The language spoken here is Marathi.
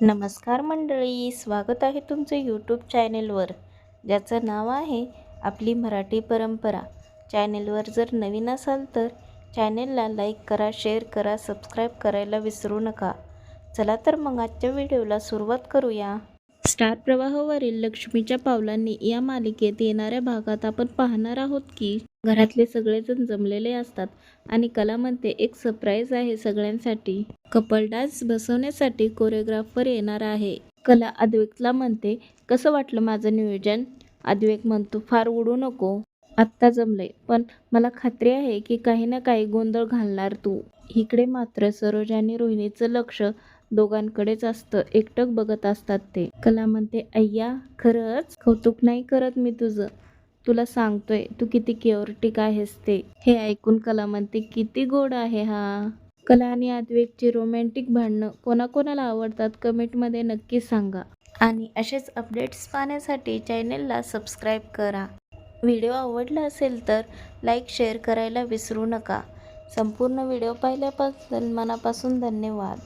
नमस्कार मंडळी स्वागत आहे तुमचं यूट्यूब चॅनेलवर ज्याचं नाव आहे आपली मराठी परंपरा. चॅनेलवर जर नवीन असाल तर चॅनेलला लाईक करा शेअर करा सबस्क्राईब करायला विसरू नका. चला तर मग आजच्या व्हिडिओला सुरुवात करूया. स्टार प्रवाहावरील लक्ष्मीच्या पावलांनी या मालिकेत येणाऱ्या भागात आपण पाहणार आहोत की घरातले सगळेजण जमलेले असतात आणि कलामध्ये एक सरप्राईज आहे सगळ्यांसाठी. कपल डान्स बसवण्यासाठी कोरिओग्राफर येणार आहे. कला अद्वेकला म्हणते कसं वाटलं माझं नियोजन? अद्वेक म्हणतो फार उडू नको. आत्ता जमलंय पण मला खात्री आहे की काही ना काही गोंधळ घालणार तू. इकडे मात्र सरोज आणि रोहिणीचं लक्ष दोघांकडेच असतं एकटक बघत असतात ते. कला म्हणते अय्या खरंच कौतुक नाही करत मी तुझं. तुला सांगतोय तू किती केअरटिक आहेस ते. हे ऐकून कला म्हणते किती गोड आहे हा. कला आणि आद्वेकची रोमॅन्टिक भांडणं कोणाकोणाला आवडतात कमेंटमध्ये नक्की सांगा. आणि असेच अपडेट्स पाहण्यासाठी चॅनेलला सबस्क्राईब करा. व्हिडिओ आवडला असेल तर लाईक शेअर करायला विसरू नका. संपूर्ण व्हिडिओ पाहिल्याबद्दल मनापासून धन्यवाद.